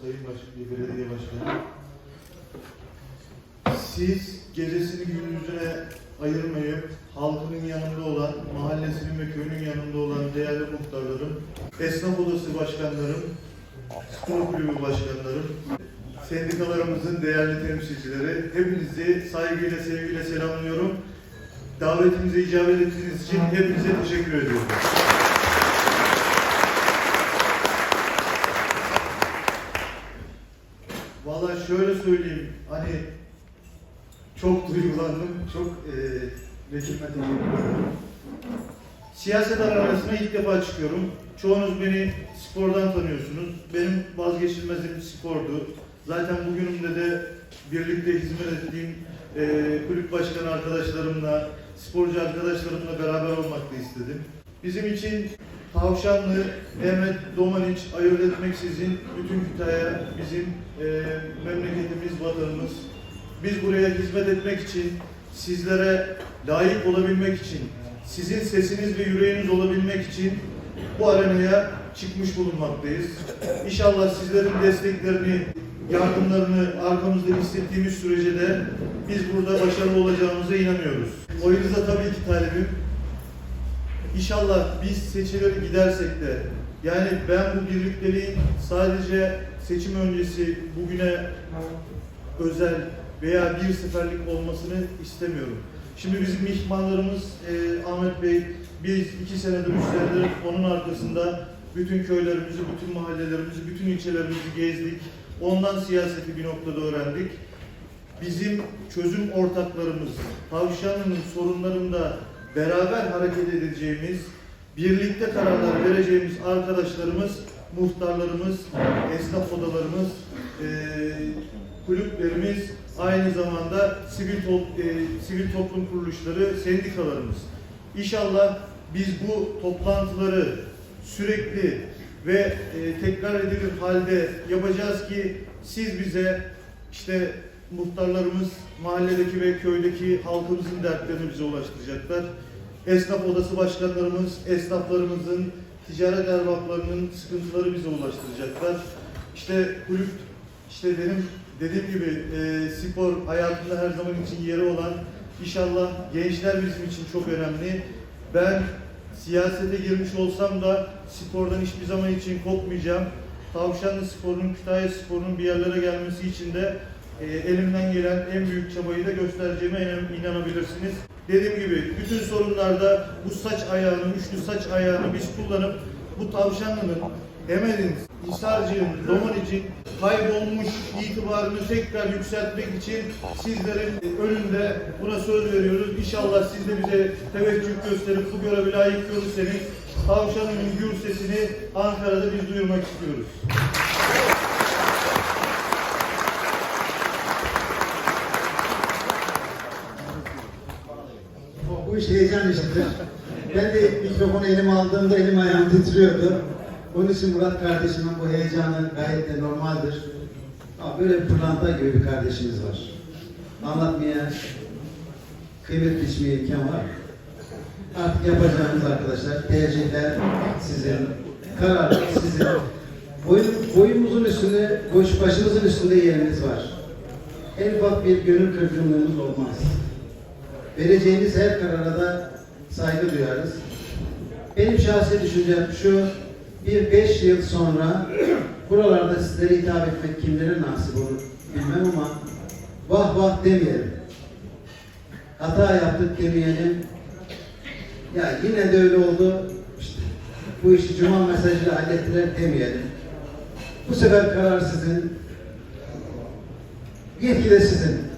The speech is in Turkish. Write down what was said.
Sayın Başkan, Belediye Başkanı. Siz gecesini gündüzüne ayırmayıp halkının yanında olan, mahallesinin ve köyünün yanında olan değerli muhtarlarım, esnaf odası başkanlarım, spor kulübü başkanlarım, sendikalarımızın değerli temsilcileri, hepinizi saygıyla, sevgiyle selamlıyorum. Davetimize icabet ettiğiniz için hepinize teşekkür ediyorum. Vallahi şöyle söyleyeyim, hani çok duygulandım, çok e, ederim. Siyaset arasına ilk defa çıkıyorum. Çoğunuz beni spordan tanıyorsunuz. Benim vazgeçilmezim spordu. Zaten bugünümde de birlikte hizmet ettiğim e, kulüp başkanı arkadaşlarımla, sporcu arkadaşlarımla beraber olmak da istedim. Bizim için Tavşanlı, Mehmet Domaniç ayırt etmeksizin bütün Kütahya bizim e, memleketimiz, vatanımız. Biz buraya hizmet etmek için, sizlere layık olabilmek için, sizin sesiniz ve yüreğiniz olabilmek için bu arenaya çıkmış bulunmaktayız. İnşallah sizlerin desteklerini, yardımlarını arkamızda hissettiğimiz sürece de biz burada başarılı olacağımıza inanıyoruz. Oyunuza tabii ki talibim. İnşallah biz seçilir gidersek de yani ben bu birlikteliğin sadece seçim öncesi bugüne özel veya bir seferlik olmasını istemiyorum. Şimdi bizim mihmanlarımız e, Ahmet Bey, biz iki senedir, üç senedir onun arkasında bütün köylerimizi, bütün mahallelerimizi, bütün ilçelerimizi gezdik. Ondan siyaseti bir noktada öğrendik. Bizim çözüm ortaklarımız, Tavşanlı'nın sorunlarında beraber hareket edeceğimiz, birlikte kararlar vereceğimiz arkadaşlarımız, muhtarlarımız, esnaf odalarımız, e, kulüplerimiz, aynı zamanda sivil, top- e, sivil toplum kuruluşları, sendikalarımız. İnşallah biz bu toplantıları sürekli ve e, tekrar edilir halde yapacağız ki siz bize işte muhtarlarımız mahalledeki ve köydeki halkımızın dertlerini bize ulaştıracaklar. Esnaf odası başkanlarımız, esnaflarımızın, ticaret erbaplarının sıkıntıları bize ulaştıracaklar. İşte kulüp, işte benim dediğim gibi e, spor hayatımda her zaman için yeri olan inşallah gençler bizim için çok önemli. Ben siyasete girmiş olsam da spordan hiçbir zaman için kopmayacağım. Tavşanlı sporunun, Kütahya sporunun bir yerlere gelmesi için de e, elimden gelen en büyük çabayı da göstereceğime inan- inanabilirsiniz. Dediğim gibi bütün sorunlarda bu saç ayağını, üçlü saç ayağını biz kullanıp bu tavşanlının, Emel'in, Hisarcı'nın, Romanic'in kaybolmuş itibarını tekrar yükseltmek için sizlerin önünde buna söz veriyoruz. İnşallah siz de bize teveccüh gösterip bu görevi layık görürseniz tavşanın gür sesini Ankara'da biz duyurmak istiyoruz. Bu iş heyecan işidir. Ben de mikrofonu elime aldığımda elim ayağım titriyordu. Onun için Murat kardeşimin bu heyecanı gayet de normaldir. Ama böyle bir pırlanta gibi bir kardeşimiz var. Anlatmaya, kıymet biçmeye imkan var. Artık yapacağımız arkadaşlar, tercihler sizin, karar sizin. Boyun, boyumuzun üstünde, boş başımızın üstünde yerimiz var. En ufak bir gönül kırgınlığımız olmaz. Vereceğiniz her karara da saygı duyarız. Benim şahsi düşüncem şu, bir beş yıl sonra buralarda sizlere hitap etmek kimlere nasip olur bilmem ama vah vah demeyelim. Hata yaptık demeyelim. Ya yine de öyle oldu. İşte bu işi cuma mesajıyla hallettiler demeyelim. Bu sefer karar sizin. Yetki de sizin.